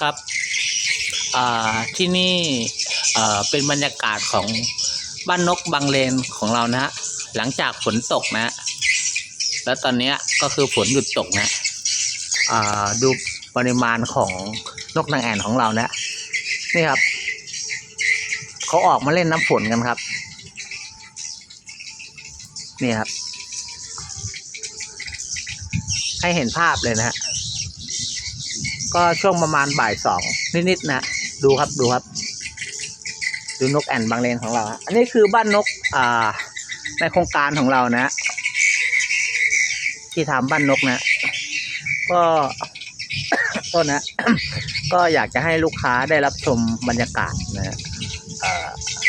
ครับที่นี่เป็นบรรยากาศของบ้านนกบางเลนของเรานะฮะหลังจากฝนตกนะฮะแล้วตอนนี้ก็คือฝนหยุดตกนะดูปริมาณของนกนางแอ่นของเรานะนี่ครับเขาออกมาเล่นน้ำฝนกันครับ นี่ครับ ให้เห็นภาพเลยนะฮะ ก็ช่วงประมาณบ่ายสองนิดๆนะดูครับดูครับ ดูนกแอ่นบางเลนของเรา อันนี้คือบ้านนกอ่าในโครงการของเรานะ ที่ทำบ้านนกนะ ก็ต้นนะ ก็อยากจะให้ลูกค้าได้รับชมบรรยากาศนะ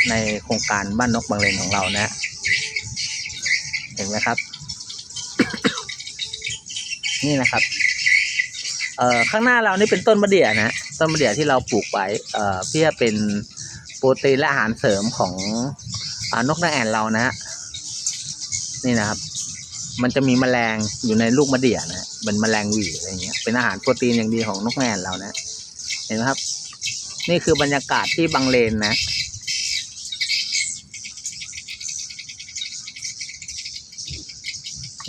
ในโครงการบ้านนกบางเลนของเรานะ เห็นไหมครับ นี่นะครับ เอ่อข้างหน้าเรานี่เป็นต้นมะเดื่อนะต้นมะเดื่อที่เราปลูกไว้เอ่อเพื่อเป็นโปรตีนและอาหารเสริมของอนกนางแอ่นเรานะฮะนี่นะครับ มันจะมีแมลงอยู่ในลูกมะเดื่อนะเป็นแมลงหวีอะไรเงี้ยเป็นอาหารโปรตีนอย่างดีของนกนางแอ่นเรานะเห็นไหมครับ นี่คือบรรยากาศที่บางเลนนะ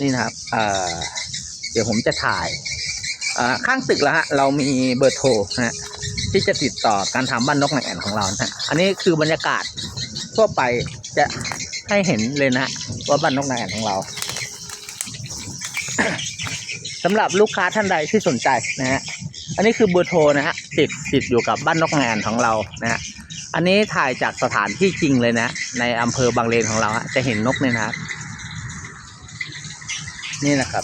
นี่นะครับเเดี๋ยวผมจะถ่าย ข้างตึกแล้วฮะเรามีเบอร์โทรนะฮะที่จะติดต่อการทำบ้านนกนางแอ่นของเรานะฮะอันนี้คือบรรยากาศทั่วไปจะให้เห็นเลยนะฮะว่าบ้านนกนางแอ่นของเราสำหรับลูกค้าท่านใดที่สนใจนะฮะอันนี้คือเบอร์โทรนะฮะติดติดอยู่กับบ้านนกนางแอ่นของเรานะฮะอันนี้ถ่ายจากสถานที่จริงเลยนะ ในอำเภอบางเลนของเราฮะจะเห็นนกเนี่ยนะครับนี่นะครับ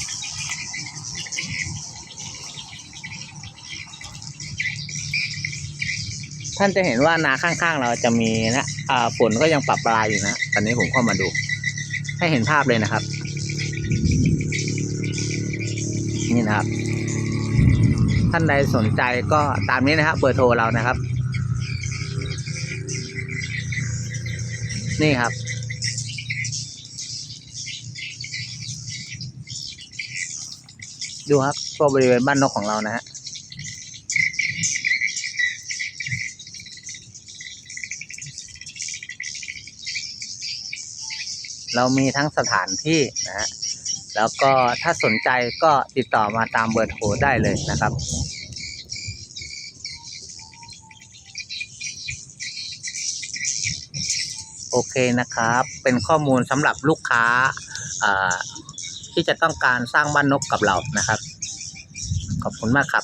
ท่านจะเห็นว่านาข้างๆ เราจะมีนะอ่าฝนก็ยังปรับปลายอยู่นะ ตอนนี้ผมเข้ามาดู ให้เห็นภาพเลยนะครับ นี่นะครับ ท่านใดสนใจก็ตามนี้นะครับเบอร์โทรเรานะครับ นี่ครับดูครับตัวบริเวณบ้านนกของเรานะฮะ เรามีทั้งสถานที่นะฮะแล้วก็ถ้าสนใจก็ติดต่อมาตามเบอร์โทรได้เลยนะครับโอเคนะครับ เป็นข้อมูลสำหรับลูกค้าที่จะต้องการสร้างบ้านนกกับเรานะครับ ขอบคุณมากครับ